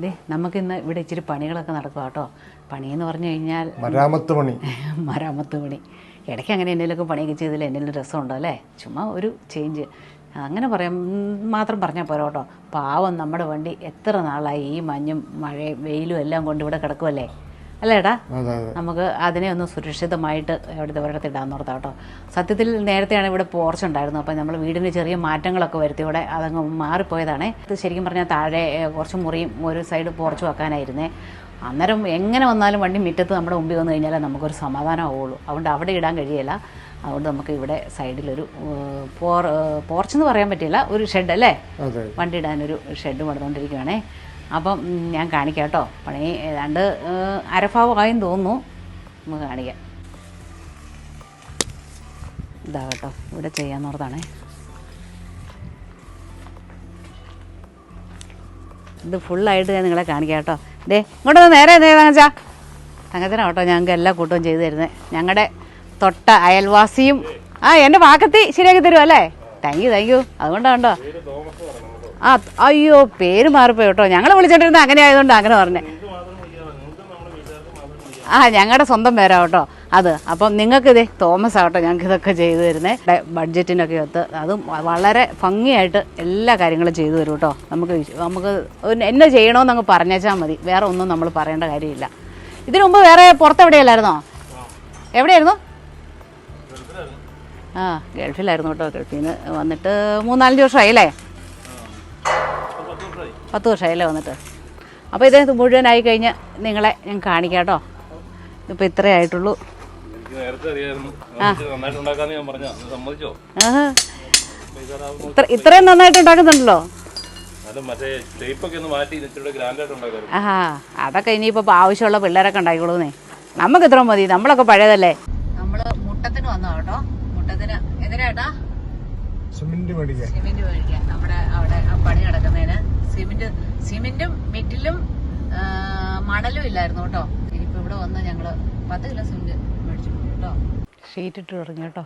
ദേ നമുക്കിന്ന് ഇവിടെ ഇച്ചിരി പണികളൊക്കെ നടക്കുക കേട്ടോ. പണിയെന്ന് പറഞ്ഞു കഴിഞ്ഞാൽ മരാമത്ത് പണി. മരാമത്ത് പണി. ഇടയ്ക്ക് അങ്ങനെ എന്തെങ്കിലുമൊക്കെ പണിയൊക്കെ ചെയ്തതിൽ എന്തെങ്കിലും രസമുണ്ടോ അല്ലേ? ചുമ്മാ ഒരു ചേഞ്ച് അങ്ങനെ പറയാം. മാത്രം പറഞ്ഞാൽ പോരാ കേട്ടോ. പാവം നമ്മുടെ വണ്ടി എത്ര നാളായി ഈ മഞ്ഞും മഴയും വെയിലും എല്ലാം കൊണ്ട് ഇവിടെ കിടക്കുമല്ലേ അല്ലേ ഏട്ടാ അതെ അതെ. നമുക്ക് അതിനെ ഒന്ന് സുരക്ഷിതമായിട്ട് എവിടുത്തെ ഒരിടത്ത് ഇടാൻ ഓർത്താം കേട്ടോ. സത്യത്തിൽ നേരത്തെയാണ് ഇവിടെ പോർച്ച് ഉണ്ടായിരുന്നു. അപ്പോൾ നമ്മൾ വീടിന് ചെറിയ മാറ്റങ്ങളൊക്കെ വരുത്തി. ഇവിടെ അതങ്ങ് മാറിപ്പോയതാണ്. ഇത് ശരിക്കും പറഞ്ഞാൽ താഴെ കുറച്ച് മുറിയും ഒരു സൈഡ് പോർച്ച് വെക്കാനായിരുന്നേ. അന്നേരം എങ്ങനെ വന്നാലും വണ്ടി മുറ്റത്ത് നമ്മുടെ മുമ്പിൽ വന്നു കഴിഞ്ഞാൽ നമുക്കൊരു സമാധാനം ആവുള്ളൂ അതുകൊണ്ട് അവിടെ ഇടാൻ കഴിയില്ല. അതുകൊണ്ട് നമുക്ക് ഇവിടെ സൈഡിലൊരു പോർ പോർച്ച് എന്ന് പറയാൻ പറ്റില്ല. ഒരു ഷെഡ് അല്ലേ? വണ്ടി ഇടാനൊരു ഷെഡ് പണിതുകൊണ്ടിരിക്കുകയാണേ അപ്പം ഞാൻ കാണിക്കാം കേട്ടോ. പണി ഏതാണ്ട് അരഭാവമായും തോന്നുന്നു. നമുക്ക് കാണിക്കാം. ഇതാ കേട്ടോ ഇവിടെ ചെയ്യാന്നുള്ളതാണ് ഇത് ഫുള്ളായിട്ട് ഞാൻ നിങ്ങളെ കാണിക്കാം കേട്ടോ. ദേ ഇങ്ങോട്ട് വന്ന് നേരെ നേരെ തങ്ങച്ചാ തങ്കച്ചനാ കേട്ടോ ഞങ്ങൾക്ക് എല്ലാ കൂട്ടവും ചെയ്തു തരുന്നത് ഞങ്ങളുടെ തൊട്ട അയൽവാസിയും ആ എന്റെ വാക്കത്തി ശരിയാക്കി തരും അല്ലേ താങ്ക് യു താങ്ക് യു അതുകൊണ്ടാണ് കേട്ടോ ആ അയ്യോ പേര് മാറിപ്പോയി കേട്ടോ. ഞങ്ങൾ വിളിച്ചിട്ടിരുന്ന അങ്ങനെ ആയതുകൊണ്ട് അങ്ങനെ പറഞ്ഞേ. ആ ഞങ്ങളുടെ സ്വന്തം പേരാ കേട്ടോ. അത് അപ്പം നിങ്ങൾക്ക് ഇതേ തോമസ് ആട്ടോ ഞങ്ങൾക്ക് ഇതൊക്കെ ചെയ്തു തരുന്നേ. ബഡ്ജറ്റിനൊക്കെ ഒത്ത് അതും വളരെ ഭംഗിയായിട്ട് എല്ലാ കാര്യങ്ങളും ചെയ്തു തരും കേട്ടോ. നമുക്ക് നമുക്ക് എന്നെ ചെയ്യണമെന്ന് അങ്ങ് പറഞ്ഞേച്ചാൽ മതി. വേറെ ഒന്നും നമ്മൾ പറയേണ്ട കാര്യമില്ല. ഇതിനു മുമ്പ് വേറെ പുറത്തെവിടെയല്ലായിരുന്നോ? എവിടെയായിരുന്നു? ആ ഗൾഫിലായിരുന്നു കേട്ടോ. ഗൾഫിൽ നിന്ന് വന്നിട്ട് മൂന്നാലഞ്ച് വർഷമായി അല്ലേ? പത്ത് വർഷമായില്ലേ വന്നിട്ട്. അപ്പോൾ ഇത് മുഴുവനായി കഴിഞ്ഞ് നിങ്ങളെ ഞാൻ കാണിക്കാം കേട്ടോ. ഇപ്പോൾ ഇത്രേ ആയിട്ടുള്ളൂ. എനിക്ക് നേരത്തെ അറിയായിരുന്നു. നമുക്ക് ഞാൻ പറഞ്ഞ സമ്മതിച്ചോ? ഇത്ര ഇത്രയും നന്നായിട്ട് ഉണ്ടാക്കുന്നുണ്ടല്ലോ ആഹാ. അതൊക്കെ ഇനിയിപ്പോ ആവശ്യമുള്ള പിള്ളേരൊക്കെ ഉണ്ടായിക്കോളൂന്നേ. നമുക്ക് ഇത്ര മതി. നമ്മളൊക്കെ പഴയതല്ലേ? നമ്മൾ മുട്ടത്തിന് വന്നോ കേട്ടോ. മുട്ടത്തിന് എന്തിനാട്ടാ സിമെന്റ് മേടിക്കാൻ. സിമെന്റ് മേടിക്കാൻ. നമ്മുടെ അവിടെ പണി നടക്കുന്നതിന്. സിമെന്റ് സിമെന്റും മെറ്റിലും മണലും ഇല്ലായിരുന്നു കേട്ടോ. ഇനിയിപ്പോ ഇവിടെ വന്ന് ഞങ്ങൾ പത്ത് കിലോ സിമെന്റ് മേടിച്ചു കേട്ടോ. ഷീറ്റ് ഇട്ട് തുടങ്ങി കേട്ടോ.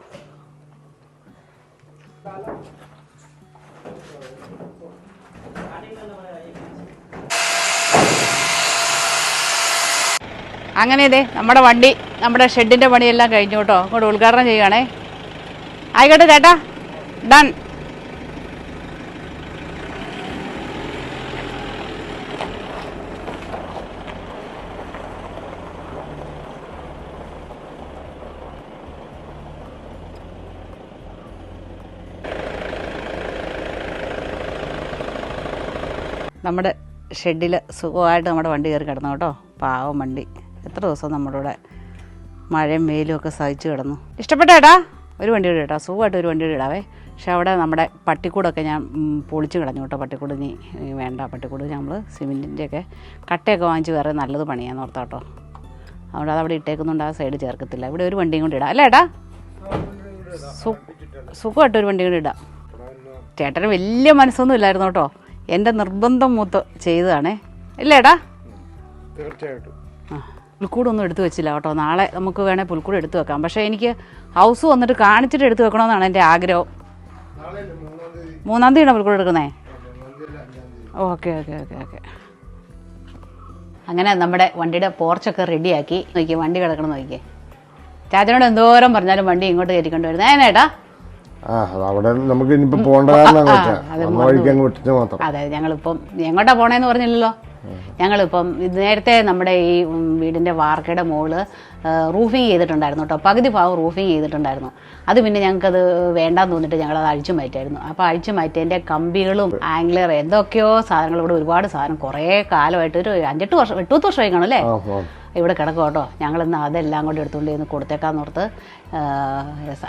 അങ്ങനെ ഇതേ നമ്മുടെ വണ്ടി നമ്മുടെ ഷെഡിന്റെ പണിയെല്ലാം കഴിഞ്ഞു കേട്ടോ. അങ്ങോട്ട് ഉദ്ഘാടനം ചെയ്യുകയാണേ. ആയിക്കോട്ടെ ചേട്ടാ ഡൺ നമ്മുടെ ഷെഡിൽ സുഖമായിട്ട് നമ്മുടെ വണ്ടി കയറി കിടന്നു കേട്ടോ. പാവം വണ്ടി. എത്ര ദിവസം നമ്മുടെ മഴയും വെയിലും ഒക്കെ സഹിച്ചു കിടന്നു. ഇഷ്ടപ്പെട്ടേടാ ഒരു വണ്ടി കൂടി ഇടാം. സുഖമായിട്ട് ഒരു വണ്ടി കൂടി ഇടാവേ. പക്ഷെ അവിടെ നമ്മുടെ പട്ടിക്കൂടൊക്കെ ഞാൻ പൊളിച്ച് കളഞ്ഞു കേട്ടോ. പട്ടിക്കൂട് നീ വേണ്ട. പട്ടിക്കൂട് നമ്മൾ സിമെന്റിന്റെയൊക്കെ കട്ടയൊക്കെ വാങ്ങിച്ച് വേറെ നല്ലത് പണിയാന്ന് ഓർത്താ കേട്ടോ. അതുകൊണ്ട് അത് അവിടെ ഇട്ടേക്കുന്നുണ്ട്. ആ സൈഡ് ചേർക്കത്തില്ല. ഇവിടെ ഒരു വണ്ടിയും കൂടി ഇടാം. അല്ലേ ഏട്ടാ? സുഖമായിട്ട് ഒരു വണ്ടി കൂടി ഇടാം. ചേട്ടന് വലിയ മനസ്സൊന്നും ഇല്ലായിരുന്നു കേട്ടോ. എന്റെ നിർബന്ധം മൂത്ത് ചെയ്തതാണേ. ഇല്ലേടാ? തീർച്ചയായിട്ടും. പുൽക്കൂടൊന്നും എടുത്തു വെച്ചില്ല കേട്ടോ. നാളെ നമുക്ക് വേണേൽ പുൽക്കൂട് എടുത്തു വെക്കാം. പക്ഷേ എനിക്ക് ഹൗസ് വന്നിട്ട് കാണിച്ചിട്ട് എടുത്തു വെക്കണമെന്നാണ് എന്റെ ആഗ്രഹം. മൂന്നാം തീയതി? പുൽക്കൂട് എടുക്കുന്നേ? Okay okay okay okay. അങ്ങനെ നമ്മുടെ വണ്ടിയുടെ പോർച്ചൊക്കെ റെഡിയാക്കി. നോക്കിയേ വണ്ടി കിടക്കണം നോക്കിയേ. ചാച്ചനോട് എന്തോരം പറഞ്ഞാലും വണ്ടി ഇങ്ങോട്ട് കയറ്റിക്കൊണ്ട് വരുന്നത് ഏനേട്ടാ അവിടെ നമുക്ക് ഇനിയിപ്പോ പോകേണ്ട കാരണം വഴിക്ക് വിട്ടിട്ട് മാത്രം. അതെ ഞങ്ങളിപ്പം എങ്ങോട്ടാ പോണേന്ന് പറഞ്ഞില്ലല്ലോ. ഞങ്ങളിപ്പം നേരത്തെ നമ്മുടെ ഈ വീടിന്റെ വാർക്കയുടെ മോൾ റൂഫിങ് ചെയ്തിട്ടുണ്ടായിരുന്നു കേട്ടോ. പകുതി ഭാഗം റൂഫിങ് ചെയ്തിട്ടുണ്ടായിരുന്നു. അത് പിന്നെ ഞങ്ങൾക്കത് വേണ്ടാന്ന് തോന്നിട്ട് ഞങ്ങൾ അത് അഴിച്ചു മാറ്റായിരുന്നു അപ്പോൾ അഴിച്ചു മാറ്റിയതിന്റെ കമ്പികളും ആംഗ്ലർ എന്തൊക്കെയോ സാധനങ്ങൾ ഇവിടെ ഒരുപാട് സാധനം. കുറേ കാലമായിട്ട് ഒരു അഞ്ചെട്ട് വർഷം എട്ടുപത്ത് വർഷമായി കാണും അല്ലേ? ഇവിടെ കിടക്കും കേട്ടോ. ഞങ്ങളിന്ന് അതെല്ലാം കൂടി എടുത്തുകൊണ്ട് ഇന്ന് കൊടുത്തേക്കാന്നോർത്ത്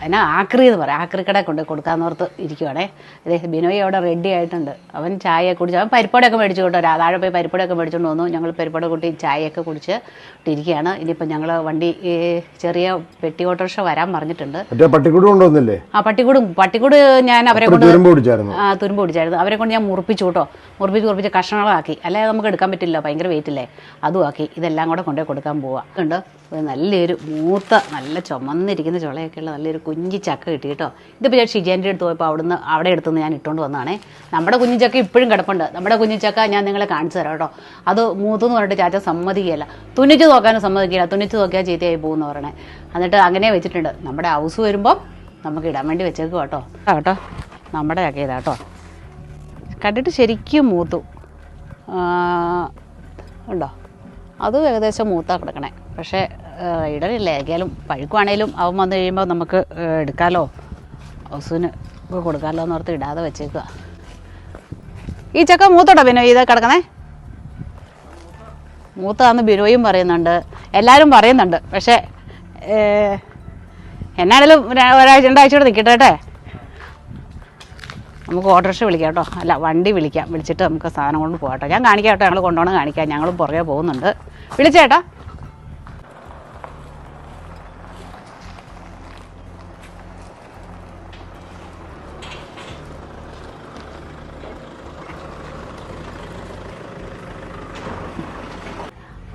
എന്നാ ആക്രി എന്ന് പറയാം. ആക്രി കട കൊണ്ട് കൊടുക്കാന്നോർത്ത് ഇരിക്കുവാണേ. അതേ ബിനോയ് അവിടെ റെഡി ആയിട്ടുണ്ട്. അവൻ ചായ കുടിച്ച് അവൻ പരിപ്പടയൊക്കെ മേടിച്ചു കേട്ടോ. താഴെ പോയി പരിപ്പടയൊക്കെ മേടിച്ചുകൊണ്ട് വന്നു. ഞങ്ങൾ പരിപ്പട കൂട്ടി ചായയൊക്കെ കുടിച്ച് ഇരിക്കുകയാണ് ഇനിയിപ്പോൾ ഞങ്ങൾ വണ്ടി ചെറിയ പെട്ടി ഓട്ടോറിക്ഷ വരാൻ പറഞ്ഞിട്ടുണ്ട്. പട്ടിക്കൂട് കൊണ്ടുവന്നില്ലേ? ആ പട്ടിക്കൂടും. പട്ടിക്കൂട് ഞാൻ അവരെ കൊണ്ട് തുരുമ്പ് പിടിച്ചായിരുന്നു. ആ തുരുമ്പ് പിടിച്ചായിരുന്നു. അവരെ കൊണ്ട് ഞാൻ മുറിപ്പിച്ചു കേട്ടോ. മുറിപ്പിച്ച് മുറിപ്പിച്ച് കഷ്ണങ്ങളാക്കി. അല്ലാതെ നമുക്ക് എടുക്കാൻ പറ്റില്ല. ഭയങ്കര വെയിറ്റ് അല്ലേ അതും ആക്കി. ഇതെല്ലാം കൂടെ കൊണ്ടുപോയി കൊടുക്കാൻ പോവാ. ഉണ്ട് ഒരു നല്ലൊരു മൂത്ത നല്ല ചുമന്നിരിക്കുന്ന ചുളയൊക്കെയുള്ള നല്ലൊരു കുഞ്ഞി ചക്ക കിട്ടി കേട്ടോ. ഇതിപ്പോൾ ഞാൻ ഷിജേന്റെ അടുത്ത് പോയപ്പോൾ അവിടുന്ന് അവിടെ അടുത്തുനിന്ന് ഞാൻ ഇട്ടുകൊണ്ട് വന്നതാണേ. നമ്മുടെ കുഞ്ഞി ചക്ക ഇപ്പോഴും കിടപ്പുണ്ട്. നമ്മുടെ കുഞ്ഞി ചക്ക ഞാൻ നിങ്ങളെ കാണിച്ചു തരാം കേട്ടോ. അത് മൂത്തെന്ന് പറഞ്ഞിട്ട് ചാച്ച സമ്മതിക്കുകയില്ല. തുന്നിച്ച് നോക്കാനും സമ്മതിക്കില്ല തുന്നിച്ച് നോക്കിയാൽ ചീത്തയായി പോകുമെന്ന് പറയണേ എന്നിട്ട് അങ്ങനെ വെച്ചിട്ടുണ്ട്. നമ്മുടെ ഹൗസ് വരുമ്പോൾ നമുക്ക് ഇടാൻ വേണ്ടി വെച്ചേക്കും കേട്ടോ. കേട്ടോ. നമ്മുടെ ചക്ക ഇതാ കേട്ടോ. കണ്ടിട്ട് ശരിക്കും മൂത്തു. ഉണ്ടോ? അതും ഏകദേശം മൂത്താ കിടക്കണേ. പക്ഷേ ഇടലില്ല ഏതായാലും പഴുക്കുവാണേലും അവൻ വന്നു കഴിയുമ്പോൾ നമുക്ക് എടുക്കാമല്ലോ ഹൗസിന് കൊടുക്കാമല്ലോ എന്ന് ഓർത്ത് ഇടാതെ വെച്ചേക്കുക ഈ ചക്ക മൂത്തോട്ടോ ബിനോ? ഇത് കിടക്കണേ. മൂത്താന്ന് ബിനോയും പറയുന്നുണ്ട്. എല്ലാവരും പറയുന്നുണ്ട്. പക്ഷേ എന്നാണേലും ഒരാ- ഒരാഴ്ച രണ്ടാഴ്ച കൂടെ നിൽക്കട്ടെ കേട്ടെ? നമുക്ക് ഓട്ടോറിക്ഷ വിളിക്കാം കേട്ടോ. അല്ല വണ്ടി വിളിക്കാം. വിളിച്ചിട്ട് നമുക്ക് സാധനം കൊണ്ട് പോകാം കേട്ടോ. ഞാൻ കാണിക്കാം കേട്ടോ ഞങ്ങൾ കൊണ്ടുപോകണം കാണിക്കാം. ഞങ്ങളും പുറകെ പോകുന്നുണ്ട്. വിളിച്ചേട്ടാ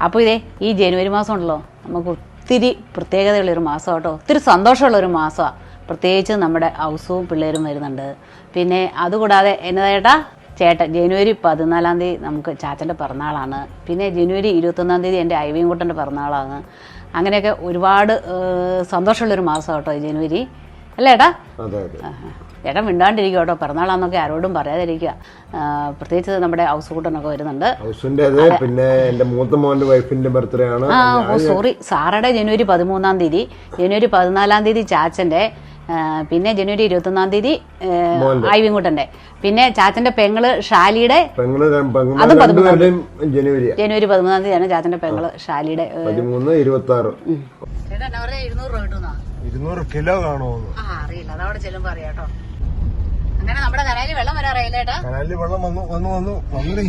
അപ്പോൾ ഇതേ ഈ ജനുവരി മാസം ഉണ്ടല്ലോ. നമുക്ക് ഒത്തിരി പ്രത്യേകതയുള്ളൊരു മാസം കേട്ടോ. ഒത്തിരി സന്തോഷമുള്ളൊരു മാസമാണ് പ്രത്യേകിച്ച് നമ്മുടെ ഹൗസും പിള്ളേരും വരുന്നുണ്ട്. പിന്നെ അതുകൂടാതെ എന്നതേട്ടാ ചേട്ടൻ ജനുവരി പതിനാലാം തീയതി നമുക്ക് ചാച്ചന്റെ പിറന്നാളാണ്. പിന്നെ ജനുവരി ഇരുപത്തൊന്നാം തീയതി എന്റെ ഐവിൻകുട്ടന്റെ പിറന്നാളാണ്. അങ്ങനെയൊക്കെ ഒരുപാട് സന്തോഷമുള്ളൊരു മാസം കേട്ടോ ജനുവരി. അല്ലേ ഏട്ടാ. ചേട്ടൻ മിണ്ടാണ്ടിരിക്കുക കേട്ടോ. പിറന്നാളാന്നൊക്കെ ആരോടും പറയാതിരിക്കുക. പ്രത്യേകിച്ച് നമ്മുടെ ഹൗസ് കൂട്ടനൊക്കെ വരുന്നുണ്ട്. പിന്നെ എന്റെ മൂത്ത മോന്റെ വൈഫിന്റെ ബർത്ത്ഡേ ആണ്. സോറി. സാറുടെ ജനുവരി പതിമൂന്നാം തീയതി. ജനുവരി പതിനാലാം തീയതി ചാച്ചന്റെ പിന്നെ ജനുവരി ഇരുപത്തൊന്നാം തീയതി ഐവിൻകുട്ടന്റെ പിന്നെ ചാച്ചന്റെ പെങ്ങൾ ഷാലിയുടെ അതും ജനുവരിയാ. ജനുവരി പതിമൂന്നാം തീയതിയാണ് ചാച്ചന്റെ പെങ്ങൾ ഷാലിയുടെ പതിമൂന്ന് ഇരുപത്തി ആറ് ഇരുന്നൂറ് കിലോ കാണോ ആ അറിയില്ല. അതവിടെ ചെല്ലുമ്പോ അറിയാട്ടോ അങ്ങനെ നമ്മുടെ കനാലിൽ വെള്ളം വരാറില്ല ഏട്ടാ കനാലിൽ വെള്ളം വന്നു വന്നു വന്നു വന്നേ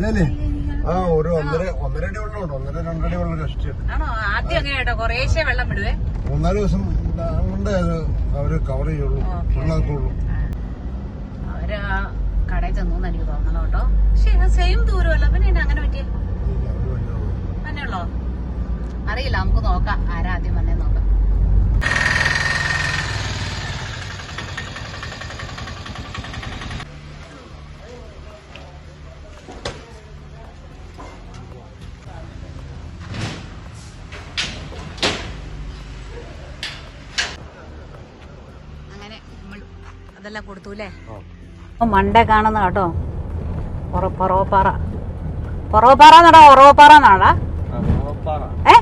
ഇതല്ലേ? ആ ഒരു ഒന്നര ഒന്നരടി വെള്ളമുണ്ട് ഒന്നര രണ്ടടി വെള്ളം കഷ്ടിയുണ്ട് ആണോ? ആദ്യം അങ്ങനെ കേട്ടോ കുറേശ്ശെ വെള്ളം വിടുവേ? മൂന്നാൽ ദിവസം കൊണ്ട് അവർ കവർ ചെയ്യുള്ളൂ. വെള്ളമാക്കുള്ളൂ അവർ ആ കടയിൽ ചെന്നു എനിക്ക് തോന്നണം കേട്ടോ പക്ഷെ സെയിം ദൂരമല്ല. പിന്നെ എന്നെ അങ്ങനെ പറ്റിയ? അറിയില്ല. നമുക്ക് നോക്കാം. ആരാദ്യം വന്നേ നോക്കാം അതെല്ലാം കൊടുത്തു അല്ലേ മണ്ടേ കാണുന്ന കേട്ടോ. പൊറോപ്പാറ. പൊറോപ്പാറ എന്നാടാ? ഉറവപ്പാറ എന്നാടാ? ഏ?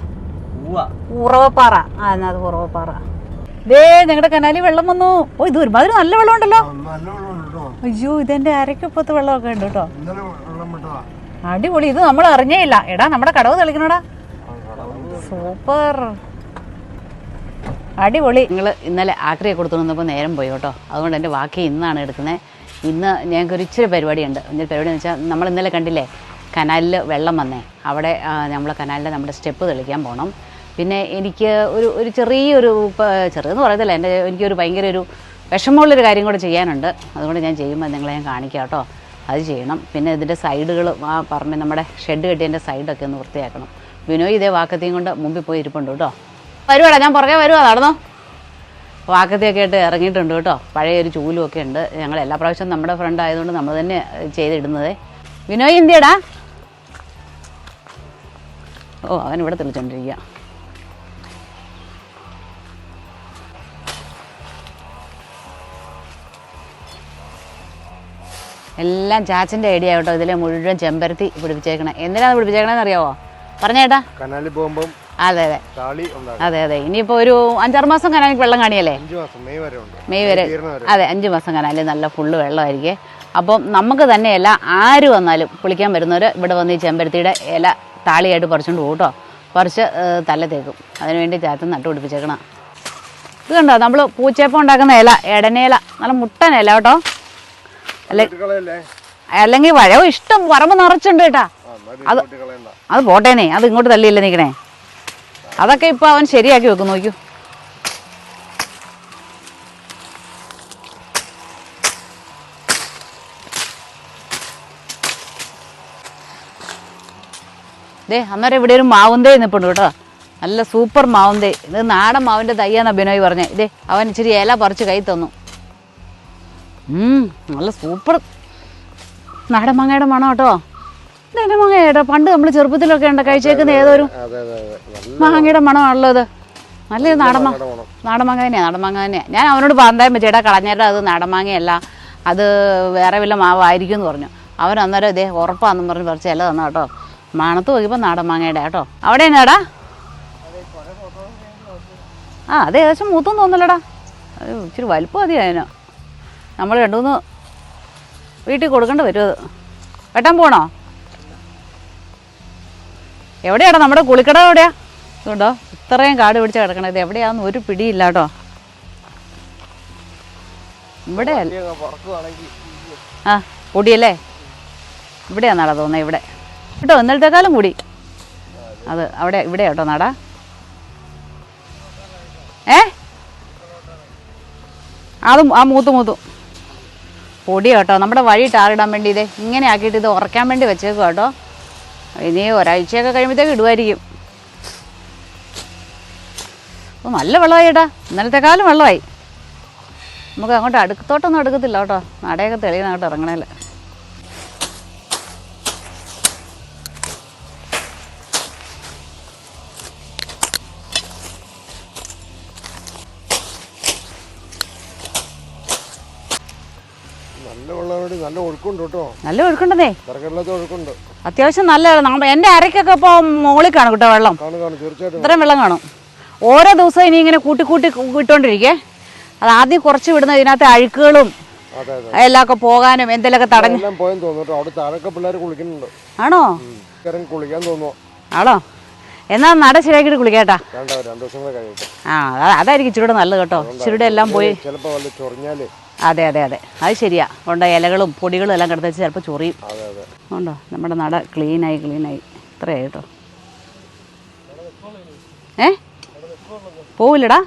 ഉറവപ്പാറ. ആ എന്നാ അത് ഉറവപ്പാറ. ദേ നിങ്ങളുടെ കനാലി വെള്ളം വന്നു. ഓ ഇത് ഒരുമാതിരി നല്ല വെള്ളം ഉണ്ടല്ലോ നല്ല വെള്ളമുണ്ട് കേട്ടോ. അയ്യോ ഇതെന്റെ അരക്കപ്പത്ത് വെള്ളമൊക്കെ ഉണ്ട് കേട്ടോ. അടിപൊളി. ഇത് നമ്മൾ അറിഞ്ഞേ ഇല്ല. എടാ നമ്മുടെ കടവ് തെളിക്കണടാ. സൂപ്പർ. അടിപൊളി. നിങ്ങൾ ഇന്നലെ ആക്രിയെ കൊടുത്തു നേരം പോയി കേട്ടോ. അതുകൊണ്ട് എന്റെ ബാക്കി ഇന്നാണ് എടുക്കുന്നത് ഇന്ന് ഞങ്ങൾക്ക് ഒരു ഇച്ചിരി പരിപാടിയുണ്ട്. ഒരു പരിപാടി എന്ന് വെച്ചാൽ നമ്മൾ ഇന്നലെ കണ്ടില്ലേ കനാലിൽ വെള്ളം വന്നേ. അവിടെ നമ്മൾ കനാലിന്റെ നമ്മുടെ സ്റ്റെപ്പ് തെളിക്കാൻ പോകണം പിന്നെ എനിക്ക് ഒരു ഒരു ചെറിയൊരു ചെറിയെന്ന് പറയത്തില്ല. എന്റെ എനിക്കൊരു ഭയങ്കര ഒരു വിഷമമുള്ളൊരു കാര്യം കൂടെ ചെയ്യാനുണ്ട്. അതുകൊണ്ട് ഞാൻ ചെയ്യുമ്പോൾ നിങ്ങളെ ഞാൻ കാണിക്കാം കേട്ടോ. അത് ചെയ്യണം. പിന്നെ ഇതിന്റെ സൈഡുകൾ ആ പറഞ്ഞ നമ്മുടെ ഷെഡ് കെട്ടിയതിന്റെ സൈഡൊക്കെ ഒന്ന് വൃത്തിയാക്കണം. വിനോയ് ഇതേ വാക്കത്തെയും കൊണ്ട് മുമ്പിൽ പോയി ഇരിപ്പുണ്ട് കേട്ടോ. വരുവാടാ ഞാൻ പുറകെ വരുവാ നടന്നോ. വാക്കത്തിയൊക്കെ ആയിട്ട് ഇറങ്ങിയിട്ടുണ്ട് കേട്ടോ. പഴയ ഒരു ചൂലും ഒക്കെ ഉണ്ട്. ഞങ്ങൾ എല്ലാ പ്രാവശ്യവും നമ്മുടെ ഫ്രണ്ട് ആയതുകൊണ്ട് നമ്മൾ തന്നെ ചെയ്തിടുന്നത്. വിനോയ് എന്തിയടാ? ഓ അവൻ ഇവിടെ തെളിച്ചോണ്ടിരിക്കുക എല്ലാം ചാച്ചന്റെ ഐഡിയ കേട്ടോ. ഇതിലെ മുഴുവൻ ചെമ്പരത്തി പിടിപ്പിച്ചേക്കണേ. എന്തിനാണ് പിടിപ്പിച്ചേക്കണേന്ന് അറിയാവോ? പറഞ്ഞേട്ടാ. കനാലിൽ പോകുമ്പം അതെ അതെ. അതെ അതെ. ഇനിയിപ്പോ ഒരു അഞ്ചാറ് മാസം കനാലിൽ വെള്ളം കാണിയല്ലേ? മെയ് വരെ അതെ അഞ്ചു മാസം കനാലിൽ നല്ല ഫുള്ള് വെള്ളമായിരിക്കും. അപ്പം നമുക്ക് തന്നെയല്ല ആര് വന്നാലും കുളിക്കാൻ വരുന്നവർ ഇവിടെ വന്ന് ഈ ചെമ്പരത്തിയുടെ ഇല താളിയായിട്ട് പറിച്ചുകൊണ്ട് പോകും കേട്ടോ പറിച്ച് തല തേക്കും. അതിനുവേണ്ടി ചാത്ത നട്ടു പിടിപ്പിച്ചേക്കണം. ഇത് കണ്ടോ? നമ്മൾ പൂച്ചേപ്പം ഉണ്ടാക്കുന്ന ഇല ഇടനേല നല്ല മുട്ടൻ ഇല കേട്ടോ. അല്ലെങ്കിൽ വഴവ് ഇഷ്ടം പറമ്പ് നിറച്ചുണ്ട് കേട്ടാ. അത് അത് പോട്ടേനെ. അത് ഇങ്ങോട്ട് തള്ളിയില്ല നിൽക്കണേ അതൊക്കെ ഇപ്പോൾ അവൻ ശരിയാക്കി വെക്കും നോക്കൂ. ദേ അന്നേരം ഇവിടെ ഒരു മാവുന്തേ നിൽപ്പുണ്ട് കേട്ടോ. നല്ല സൂപ്പർ മാവുന്തേ. ഇത് നാടൻ മാവിന്റെ തയ്യാന്ന ബിനോയ് പറഞ്ഞ. ഇതേ അവൻ ഇച്ചിരി ഇല പറിച്ച് കൈ തന്നു. നല്ല സൂപ്പർ. നാടൻ മാങ്ങയുടെ മണം കേട്ടോ. ഇതെന്നെ മാങ്ങ പണ്ട് നമ്മൾ ചെറുപ്പത്തിലൊക്കെ ഉണ്ട് കഴിച്ചേക്കുന്ന ഏതൊരു മാങ്ങയുടെ മണമാണല്ലോ അത് നല്ല നാടൻ മാങ്ങ തന്നെയാ നാടമാങ്ങ നാടൻ മാങ്ങ തന്നെയാണ് നാടൻ മാങ്ങ തന്നെയാണ് ഞാൻ അവനോട് പറഞ്ഞാൽ ചേട്ടാ കളഞ്ഞേട്ടാ അത് നാടൻ മാങ്ങയല്ല അത് വേറെ വല്ല മാവായിരിക്കും എന്ന് പറഞ്ഞു. അവൻ അന്നേരം ഇതേ ഉറപ്പാന്നും പറഞ്ഞ് പറിച്ച് അല്ല തന്നു കേട്ടോ. മണത്ത് നോക്കിയപ്പോൾ നാടൻ മാങ്ങയുടെ കേട്ടോ. അവിടെ എന്നാടാ? ആ അത് ഏകദേശം മൂത്തൊന്നും തോന്നലടാ അത് ഇച്ചിരി വലുപ്പം മതി അതിന്. നമ്മൾ രണ്ടു മൂന്ന് വീട്ടിൽ കൊടുക്കേണ്ടി വരും അത്. വെട്ടാൻ പോണോ? എവിടെയാടാ നമ്മുടെ കുളിക്കട എവിടെയാ? ഇതുണ്ടോ? ഇത്രയും കാട് പിടിച്ച് കിടക്കണത് ഇത് എവിടെയാന്ന് ഒരു പിടിയില്ല കേട്ടോ ഇവിടെ ആ കൂടിയല്ലേ? ഇവിടെയാ നട തോന്നുന്നത് ഇവിടെ. കേട്ടോ എന്നിട്ടേക്കാളും കൂടി. അത് അവിടെ ഇവിടെ കേട്ടോ നട. ഏ? അതും ആ മൂത്തു മൂത്തു. പൊടി കേട്ടോ നമ്മുടെ വഴി ടാറിടാൻ വേണ്ടി ഇതേ ഇങ്ങനെ ആക്കിയിട്ട് ഇത് ഉറക്കാൻ വേണ്ടി വെച്ചേക്കും കേട്ടോ ഇനി ഒരാഴ്ചയൊക്കെ കഴിയുമ്പോഴത്തേക്ക് ഇടുമായിരിക്കും അപ്പോൾ നല്ല വെള്ളമായി ചേട്ടാ ഇന്നലത്തെക്കാലം വെള്ളമായി. നമുക്ക് അങ്ങോട്ട് അടുക്കത്തോട്ടൊന്നും അടുക്കത്തില്ല കേട്ടോ. നടയൊക്കെ തെളിയുന്ന കേട്ടോ ഇറങ്ങണേൽ. നല്ല ഒഴുക്കുണ്ടേ വേണ്ടി നല്ല ഒഴുക്കുണ്ട് കേട്ടോ. നല്ല ഒഴുക്കുണ്ടെന്നേ? തിരക്കല്ലാത്ത ഒഴുക്കുണ്ട്. അത്യാവശ്യം നല്ല എന്റെ എന്റെ ഇപ്പൊ ഇപ്പോൾ മുകളിൽ കാണും കേട്ടോ വെള്ളം. കാണും കാണും. തീർച്ചയായിട്ടും ഇത്രയും വെള്ളം കാണും. ഓരോ ദിവസവും ഇനി ഇങ്ങനെ കൂട്ടി കൂട്ടി വിട്ടോണ്ടിരിക്കേ അത് ആദ്യം കുറച്ച് വിടുന്ന ഇതിനകത്ത് അഴുക്കുകളും എല്ലാം ഒക്കെ പോകാനും എന്തെങ്കിലുമൊക്കെ തടഞ്ഞു പോയെന്ന് തോന്നുന്നു കേട്ടോ. അവിടെ താഴൊക്കെ പിള്ളേർ കുളിക്കുന്നുണ്ട്. ആണോ? ഇറങ്ങി കുളിക്കാൻ തോന്നുന്നു. ആണോ? എന്നാ നട ശരിയാക്കിട്ട് കുളിക്കാട്ടാ. ആ അതാ- അതായിരിക്കും ചുരുടെ നല്ലത് കേട്ടോ. ചുരുടെ എല്ലാം പോയി. ചിലപ്പോ ചൊറിഞ്ഞാൽ അതെ അതെ അതെ. അത് ശരിയാ. ഉണ്ട് ഇലകളും പൊടികളും എല്ലാം കിടത്തി വെച്ച് ചിലപ്പോൾ ചൊറിയും. ഉണ്ടോ? നമ്മുടെ നട ക്ലീനായി ക്ലീനായി. ഇത്രയായി കേട്ടോ. ഏ? പോവില്ലടാ.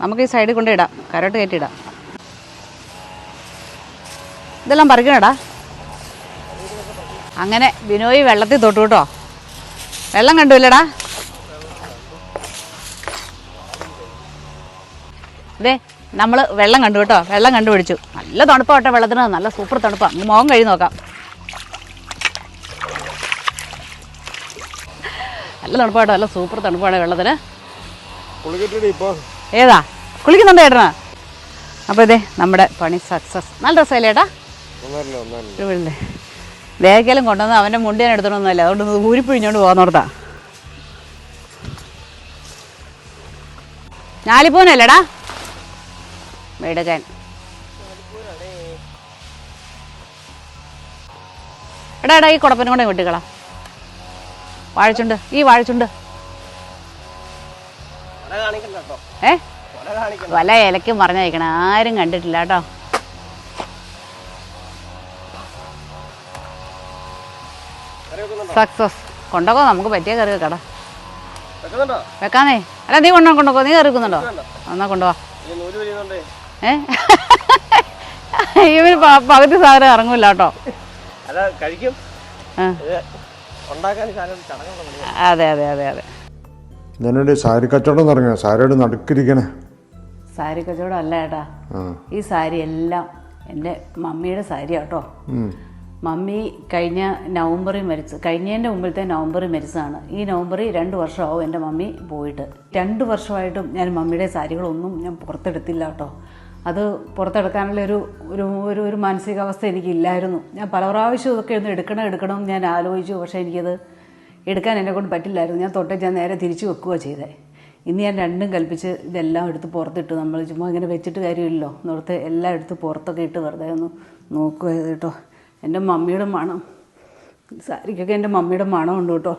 നമുക്ക് ഈ സൈഡിൽ കൊണ്ടിടാം കരോട്ട് കയറ്റിയിടാം ഇതെല്ലാം പറിക്കണടാ. അങ്ങനെ ബിനോയ് വെള്ളത്തിൽ തൊട്ടു കേട്ടോ. വെള്ളം കണ്ടുമില്ലടാ അതെ നമ്മൾ വെള്ളം കണ്ടു കേട്ടോ. വെള്ളം കണ്ടുപിടിച്ചു. നല്ല തണുപ്പാട്ടെ വെള്ളത്തിന്. നല്ല സൂപ്പർ തണുപ്പാണ് മോഹം മുഖം കഴി നോക്കാം. നല്ല തണുപ്പാട്ടോ നല്ല സൂപ്പർ തണുപ്പാണ് വെള്ളത്തിന്. ഏതാ? കുളിക്കുന്നുണ്ടോ ഏട്ടനാ? അപ്പോൾ ഇതേ നമ്മുടെ പണി സക്സസ് നല്ല രസമല്ലേ ഏട്ടാ? വേഗം കൊണ്ടുവന്ന് അവന്റെ മുണ്ടി ഞാൻ എടുത്തോണ്ടൊന്നുമല്ല അതുകൊണ്ട് ഊരിപ്പിഴിഞ്ഞോണ്ട് പോകാന്നോർത്താ ഞാലിപ്പൂനല്ലേടാ മേടക്കാൻ എടാ എടാ ഈ കുടപ്പനും കൂടെ വിട്ടുകളാ വാഴച്ചുണ്ട് ഈ വാഴച്ചുണ്ട്. ഏ? വല ഇലക്കും പറഞ്ഞയക്കണം ആരും കണ്ടിട്ടില്ല കേട്ടോ. സക്സസ്. കൊണ്ടോക്കോ നമുക്ക് പറ്റിയ കറി വെക്കടാ. വെക്കാന്നേ. അല്ല നീ കൊണ്ടോ കൊണ്ടോക്കോ നീ കറി വെക്കുന്നുണ്ടോ? എന്നാ കൊണ്ടുപോവാ ഇവന് പകുതി സാധനം ഇറങ്ങൂല കേട്ടോ. അതെ അതെ അതെ അതെ. ഞാനൊരു സാരി കച്ചവടം തുടങ്ങിയ സാരിയുടെ നടുക്കിരിക്കണേ. സാരി കച്ചവടം അല്ല ഏട്ടാ. ഈ സാരി എല്ലാം എന്റെ മമ്മിയുടെ സാരി കേട്ടോ. മമ്മി കഴിഞ്ഞ നവംബറിൽ മരിച്ചു കഴിഞ്ഞതിന്റെ മുമ്പിലത്തെ നവംബറിൽ മരിച്ചതാണ്. ഈ നവംബറിൽ രണ്ട് വർഷമാവും എന്റെ മമ്മി പോയിട്ട്. രണ്ട് വർഷമായിട്ടും ഞാൻ മമ്മിയുടെ സാരികളൊന്നും ഞാൻ പുറത്തെടുത്തില്ല കേട്ടോ. അത് പുറത്തെടുക്കാനുള്ള ഒരു ഒരു ഒരു ഒരു മാനസികാവസ്ഥ എനിക്കില്ലായിരുന്നു. ഞാൻ പല പ്രാവശ്യം ഇതൊക്കെ ഒന്ന് എടുക്കണം എടുക്കണം എന്ന് ഞാൻ ആലോചിച്ചു. പക്ഷേ എനിക്കത് എടുക്കാൻ എന്നെ കൊണ്ട് പറ്റില്ലായിരുന്നു. ഞാൻ തൊട്ടേ ഞാൻ നേരെ തിരിച്ചു വെക്കുകയോ ചെയ്തേ. ഇന്ന് ഞാൻ രണ്ടും കൽപ്പിച്ച് ഇതെല്ലാം എടുത്ത് പുറത്തിട്ട്. നമ്മൾ ചുമ്മാ ഇങ്ങനെ വെച്ചിട്ട് കാര്യമില്ലല്ലോ. എന്നോർത്ത് എല്ലാം എടുത്ത് പുറത്തൊക്കെ ഇട്ട് വെറുതെ ഒന്ന് നോക്കുക കേട്ടോ എന്റെ മമ്മിയുടെ മണം സാരിക്കൊക്കെ എന്റെ മമ്മിയുടെ മണം ഉണ്ട് കേട്ടോ.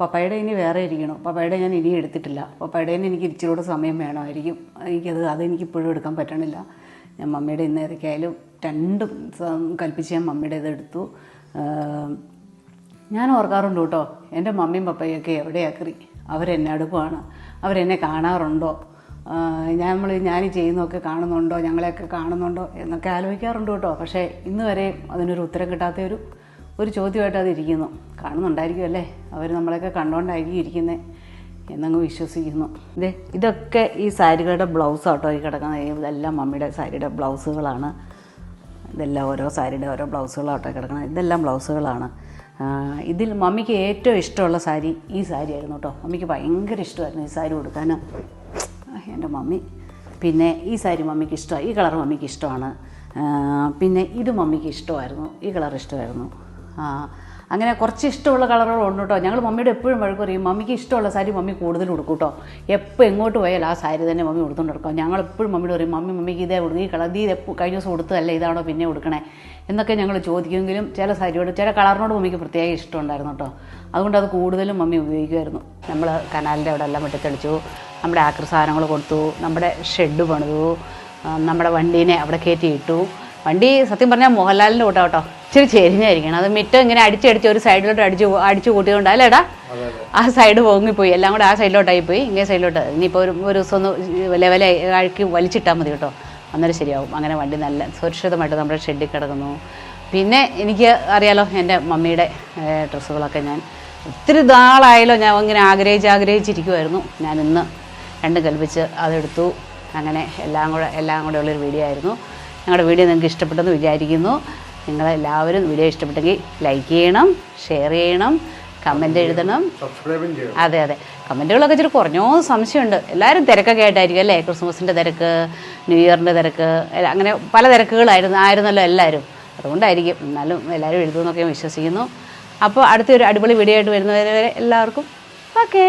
പപ്പായുടെ ഇനി വേറെ ഇരിക്കണം? പപ്പായുടെ ഞാൻ ഇനി എടുത്തിട്ടില്ല. പപ്പായുടെ എനിക്ക് ഇച്ചിരി കൂടെ സമയം വേണമായിരിക്കും. എനിക്കത് അതെനിക്ക് ഇപ്പോഴും എടുക്കാൻ പറ്റണില്ല. ഞാൻ മമ്മിയുടെ ഇന്ന് ഏതൊക്കെയായാലും രണ്ടും കൽപ്പിച്ച് ഞാൻ മമ്മിയുടെ ഇത് എടുത്തു ഞാൻ ഓർക്കാറുണ്ട് കേട്ടോ എന്റെ മമ്മിയും പപ്പയൊക്കെ എവിടെയാക്കറി അവരെന്നെ അടുപ്പാണ്. അവരെന്നെ കാണാറുണ്ടോ? ഞാൻ നമ്മൾ ഞാൻ ചെയ്യുന്നതൊക്കെ കാണുന്നുണ്ടോ? ഞങ്ങളെയൊക്കെ കാണുന്നുണ്ടോ? എന്നൊക്കെ ആലോചിക്കാറുണ്ട് കേട്ടോ. പക്ഷേ ഇന്ന് വരെ അതിനൊരു ഉത്തരം കിട്ടാത്ത ഒരു ചോദ്യമായിട്ട് അത് ഇരിക്കുന്നു കാണുന്നുണ്ടായിരിക്കും അല്ലേ അവർ നമ്മളെയൊക്കെ കണ്ടുകൊണ്ടായിരിക്കും ഇരിക്കുന്നത് എന്നങ്ങ് വിശ്വസിക്കുന്നു. ഇതേ ഇതൊക്കെ ഈ സാരികളുടെ ബ്ലൗസ് ആട്ടോ ഈ കിടക്കുന്നത്. ഇതെല്ലാം മമ്മിയുടെ സാരിയുടെ ബ്ലൗസുകളാണ്. ഇതെല്ലാം ഓരോ സാരിയുടെ ഓരോ ബ്ലൗസുകളാട്ടോ കിടക്കുന്നത്. ഇതെല്ലാം ബ്ലൗസുകളാണ്. ഇതിൽ മമ്മിക്ക് ഏറ്റവും ഇഷ്ടമുള്ള സാരി ഈ സാരി ആയിരുന്നു കേട്ടോ. മമ്മിക്ക് ഭയങ്കര ഇഷ്ടമായിരുന്നു ഈ സാരി കൊടുക്കാൻ എന്റെ മമ്മി. പിന്നെ ഈ സാരി മമ്മിക്ക് ഇഷ്ടമാണ് ഈ കളർ മമ്മിക്ക് ഇഷ്ടമാണ്. പിന്നെ ഇത് മമ്മിക്ക് ഇഷ്ടമായിരുന്നു. ഈ കളർ ഇഷ്ടമായിരുന്നു. അങ്ങനെ കുറച്ച് ഇഷ്ടമുള്ള കളറുകളുണ്ട് കേട്ടോ. ഞങ്ങൾ മമ്മിയുടെ എപ്പോഴും വഴക്ക് പറയും മമ്മിക്ക് ഇഷ്ടമുള്ള സാരി മമ്മി കൂടുതൽ ഉടുക്കും കേട്ടോ. എപ്പോൾ എങ്ങോട്ട് പോയാലും ആ സാരി തന്നെ മമ്മി ഉടുത്തോണ്ട് നടക്കും. ഞങ്ങൾ എപ്പോഴും മമ്മിയോട് പറയും മമ്മി മമ്മിക്ക് ഇതേ കൊടുക്കും ഈ കളർ ഇത് എപ്പോൾ കഴിഞ്ഞ ദിവസം കൊടുത്തതല്ല ഇതാണോ പിന്നെ ഉടുക്കണേ? എന്നൊക്കെ ഞങ്ങൾ ചോദിക്കുമെങ്കിലും ചില സാരിയോട് ചില കളറിനോട് മമ്മിക്ക് പ്രത്യേക ഇഷ്ടമുണ്ടായിരുന്നു കേട്ടോ. അതുകൊണ്ട് അത് കൂടുതലും മമ്മി ഉപയോഗിക്കുമായിരുന്നു. നമ്മൾ കനാലിന്റെ അവിടെ എല്ലാം വെട്ടിത്തെളിച്ചു നമ്മുടെ ആക്രി സാധനങ്ങൾ കൊടുത്തു നമ്മുടെ ഷെഡ് പണിതു നമ്മുടെ വണ്ടീനെ അവിടെ കയറ്റി ഇട്ടു. വണ്ടി സത്യം പറഞ്ഞാൽ മോഹൻലാലിന്റെ കൂട്ടാ കേട്ടോ. ഇച്ചിരി ചെരിഞ്ഞായിരിക്കണം. അത് മിറ്റം ഇങ്ങനെ അടിച്ചടിച്ച് ഒരു സൈഡിലോട്ട് അടിച്ചു അടിച്ചു കൂട്ടിയോണ്ട് അല്ലേടാ ആ സൈഡ് പൊങ്ങിപ്പോയി. എല്ലാം കൂടെ ആ സൈഡിലോട്ടായി പോയി ഇങ്ങനെ സൈഡിലോട്ട്. ഇനിയിപ്പോൾ ഒരു ഒരു ദിവസം ഒന്ന് ലെവലെ അഴുക്കി വലിച്ചിട്ടാൽ മതി കേട്ടോ. അന്നേരം ശരിയാവും. അങ്ങനെ വണ്ടി നല്ല സുരക്ഷിതമായിട്ട് നമ്മുടെ ഷെഡിൽ കിടക്കുന്നു. പിന്നെ എനിക്ക് അറിയാലോ എന്റെ മമ്മിയുടെ ഡ്രസ്സുകളൊക്കെ ഞാൻ ഒത്തിരി നാളായാലോ ഞാൻ ഇങ്ങനെ ആഗ്രഹിച്ച് ആഗ്രഹിച്ചിരിക്കുമായിരുന്നു ഞാൻ ഇന്ന് രണ്ടും കൽപ്പിച്ച് അതെടുത്തു. അങ്ങനെ എല്ലാം കൂടെ എല്ലാം കൂടെ ഉള്ളൊരു വീഡിയോ ആയിരുന്നു. ഞങ്ങളുടെ വീഡിയോ നിങ്ങൾക്ക് ഇഷ്ടപ്പെട്ടെന്ന് വിചാരിക്കുന്നു. നിങ്ങളെല്ലാവരും വീഡിയോ ഇഷ്ടപ്പെട്ടെങ്കിൽ ലൈക്ക് ചെയ്യണം ഷെയർ ചെയ്യണം കമന്റ് എഴുതണം. സബ്സ്ക്രൈബും ചെയ്യണം. അതെ അതെ. കമന്റുകളൊക്കെ ഇച്ചിരി കുറഞ്ഞോ സംശയമുണ്ട്. എല്ലാവരും തിരക്കൊക്കെ ആയിട്ടായിരിക്കും അല്ലേ? ക്രിസ്മസിന്റെ തിരക്ക് ന്യൂ ഇയറിന്റെ തിരക്ക് അങ്ങനെ പല തിരക്കുകളായിരുന്നു ആയിരുന്നല്ലോ എല്ലാവരും. അതുകൊണ്ടായിരിക്കും. എന്നാലും എല്ലാവരും എഴുതുമെന്നൊക്കെ ഞാൻ വിശ്വസിക്കുന്നു. അപ്പോൾ അടുത്തൊരു അടിപൊളി വീഡിയോ ആയിട്ട് വരുന്നവരെ എല്ലാവർക്കും ഓക്കേ